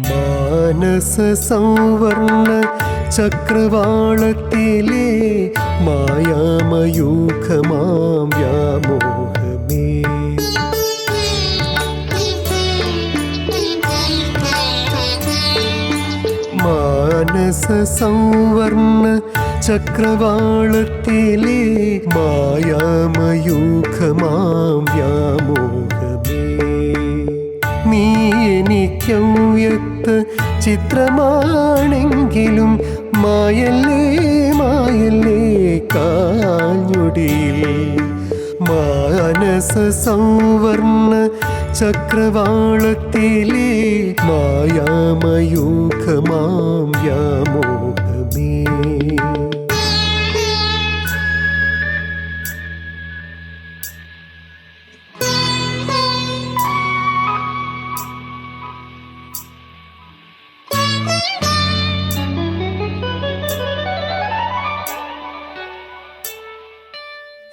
മാനസ സൗവർണ ചക്രവാളത്തിലെ മായാമയൂഖമാം വ്യാമോഹമേ. മാനസ സൗവർണ ചക്രവാളത്തിലെ മായാമയൂഖമാം വ്യാമോഹമേ ചിത്രമാണെങ്കിലും മായല്ലേ മായല്ലേ കാഞ്ഞൊടിയിൽ. മാനസ സംവർണ ചക്രവാളത്തിലെ മായാമയൂഖമാം വ്യാമോഹമേ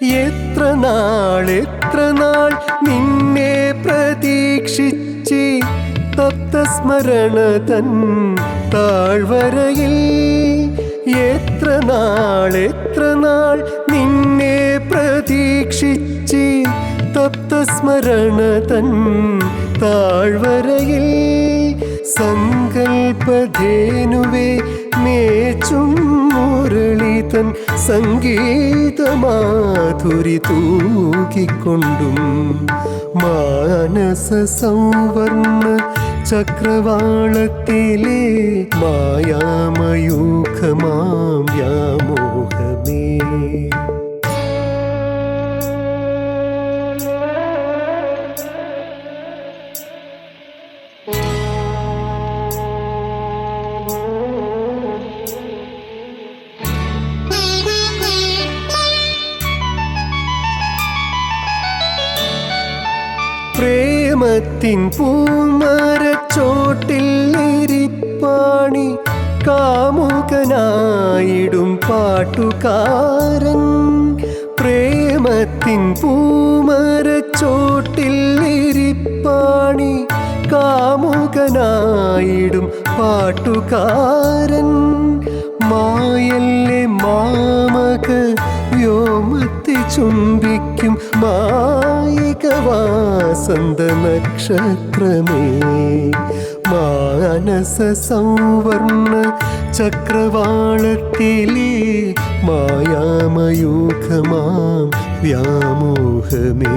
എത്ര നാൾ എത്ര നാൾ നിന്നെ പ്രതീക്ഷിച്ച് തപ്തസ്മരണ തൻ താഴ്വരയിൽ? എത്ര നാൾ എത്ര നാൾ നിന്നെ പ്രതീക്ഷിച്ച് തപ്തസ്മരണ തൻ താഴ്വരയിൽ? സങ്കൽപ്പധേനുവേ മേച്ചും മുരളിതൻ സംഗീതമാധുരി തൂക്കിക്കൊണ്ടും മാനസ സൗവർണ ചക്രവാളത്തിലെ മായാമയൂഖമാം പ്രേമത്തിൻ പൂമരച്ചോട്ടിൽ എരിപ്പാണി കാമുകനായിടും പാട്ടുകാരൻ. പ്രേമത്തിൻ പൂമരച്ചോട്ടിൽ എരിപ്പാണി കാമുകനായിടും പാട്ടുകാരൻ. മായല്ലേ മാമക വ്യോമത്തെ ചുംബിക്കും മായിക വാസന്ത നക്ഷത്രമേ മാനസ സൗവർണ ചക്രവാളത്തിലെ മായാമയൂഖമാം വ്യാമോഹമേ.